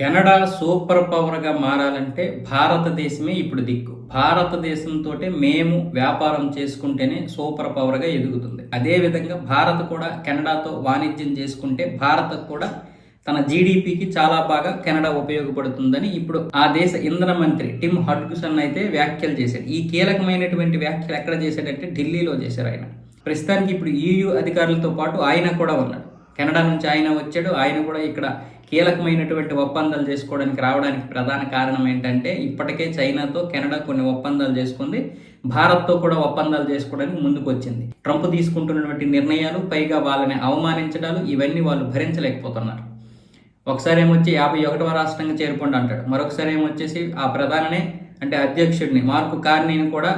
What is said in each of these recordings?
Canada super పవర్గా మారాలంటే భారతదేశమే ఇప్పుడు దిక్కు. భారతదేశంతో మేము వ్యాపారం చేసుకుంటేనే సూపర్ పవర్గా ఎదుగుతుంది. అదేవిధంగా భారత్ కూడా కెనడాతో వాణిజ్యం చేసుకుంటే భారత్ కూడా తన జీడిపికి చాలా బాగా కెనడా ఉపయోగపడుతుందని ఇప్పుడు ఆ దేశ ఇంధన మంత్రి టిమ్ హడ్గుసన్ అయితే వ్యాఖ్యలు చేశాడు ఈ కీలకమైనటువంటి వ్యాఖ్యలు ఎక్కడ చేశాడంటే ఢిల్లీలో చేశారు ఆయన. ప్రస్తుతానికి ఇప్పుడు ఈయూ అధికారులతో పాటు ఆయన కూడా ఉన్నాడు. కెనడా నుంచి ఆయన వచ్చాడు. ఆయన కూడా ఇక్కడ కీలకమైనటువంటి ఒప్పందాలు చేసుకోవడానికి రావడానికి ప్రధాన కారణం ఏంటంటే ఇప్పటికే చైనాతో కెనడా కొన్ని ఒప్పందాలు చేసుకుంది. భారత్తో కూడా ఒప్పందాలు చేసుకోవడానికి ముందుకు వచ్చింది ట్రంప్ తీసుకుంటున్నటువంటి నిర్ణయాలు పైగా వాళ్ళని అవమానించడాలు ఇవన్నీ వాళ్ళు భరించలేకపోతున్నారు. ఒకసారి ఏమొచ్చి యాభై ఒకటవ రాష్ట్రంగా చేరుకోండి అంటాడు. మరొకసారి ఏమొచ్చేసి ఆ ప్రధానినే అంటే అధ్యక్షుడిని మార్కు కార్నీని కూడా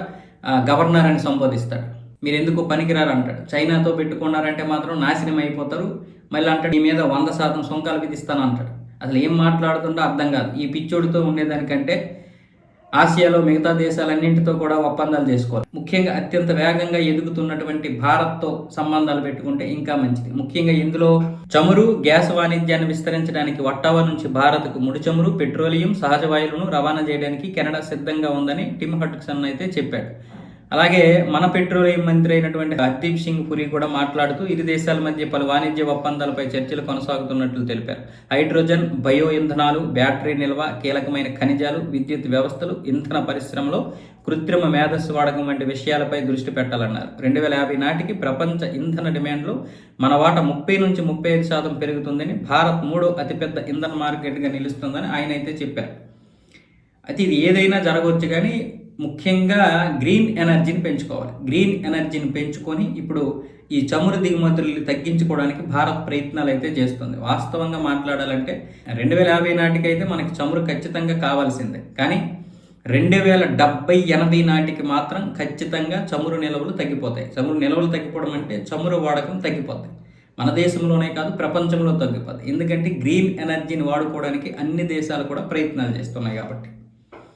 గవర్నర్ అని సంబోధిస్తాడు. మీరు ఎందుకు పనికిరారు అంటాడు చైనాతో పెట్టుకున్నారంటే మాత్రం నాశనం అయిపోతారు. మళ్ళీ అంటాడు ఈ మీద వంద శాతం సుంకాలు విధిస్తాను అంటాడు. అసలు ఏం మాట్లాడుతుండో అర్థం కాదు. ఈ పిచ్చోడితో ఉండేదానికంటే ఆసియాలో మిగతా దేశాలన్నింటితో కూడా ఒప్పందాలు చేసుకోవాలి. ముఖ్యంగా అత్యంత వేగంగా ఎదుగుతున్నటువంటి భారత్తో సంబంధాలు పెట్టుకుంటే ఇంకా మంచిది. ముఖ్యంగా ఇందులో చమురు గ్యాస్ వాణిజ్యాన్ని విస్తరించడానికి వట్టావా నుంచి భారత్కు ముడి చమురు పెట్రోలియం సహజ వాయువులను రవాణా చేయడానికి కెనడా సిద్ధంగా ఉందని టిమ్ హడ్సన్ అయితే చెప్పాడు. అలాగే మన పెట్రోలియం మంత్రి అయినటువంటి హర్దీప్ సింగ్ పురి కూడా మాట్లాడుతూ ఇరు దేశాల మధ్య పలు వాణిజ్య ఒప్పందాలపై చర్చలు కొనసాగుతున్నట్లు తెలిపారు. హైడ్రోజన్ బయో ఇంధనాలు బ్యాటరీ నిల్వ కీలకమైన ఖనిజాలు విద్యుత్ వ్యవస్థలు ఇంధన పరిశ్రమలో కృత్రిమ మేధస్సు వాడకం వంటి విషయాలపై దృష్టి పెట్టాలన్నారు. రెండు వేల యాభై నాటికి ప్రపంచ ఇంధన డిమాండ్లో మన వాట ముప్పై నుంచి ముప్పై ఐదు శాతం పెరుగుతుందని భారత్ మూడో అతిపెద్ద ఇంధన మార్కెట్గా నిలుస్తుందని ఆయన అయితే చెప్పారు. అయితే ఇది ఏదైనా జరగవచ్చు కానీ ముఖ్యంగా గ్రీన్ ఎనర్జీని పెంచుకోవాలి. గ్రీన్ ఎనర్జీని పెంచుకొని ఇప్పుడు ఈ చమురు దిగుమతులు తగ్గించుకోవడానికి భారత్ ప్రయత్నాలు అయితే చేస్తుంది. వాస్తవంగా మాట్లాడాలంటే రెండు వేల యాభై నాటికైతే మనకి చమురు ఖచ్చితంగా కావాల్సిందే. కానీ రెండు వేల డెబ్బై ఎనభై నాటికి మాత్రం ఖచ్చితంగా చమురు నిల్వలు తగ్గిపోతాయి. చమురు నిల్వలు తగ్గిపోవడం అంటే చమురు వాడకం తగ్గిపోతాయి మన దేశంలోనే కాదు ప్రపంచంలో తగ్గిపోతాయి ఎందుకంటే గ్రీన్ ఎనర్జీని వాడుకోవడానికి అన్ని దేశాలు కూడా ప్రయత్నాలు చేస్తున్నాయి కాబట్టి.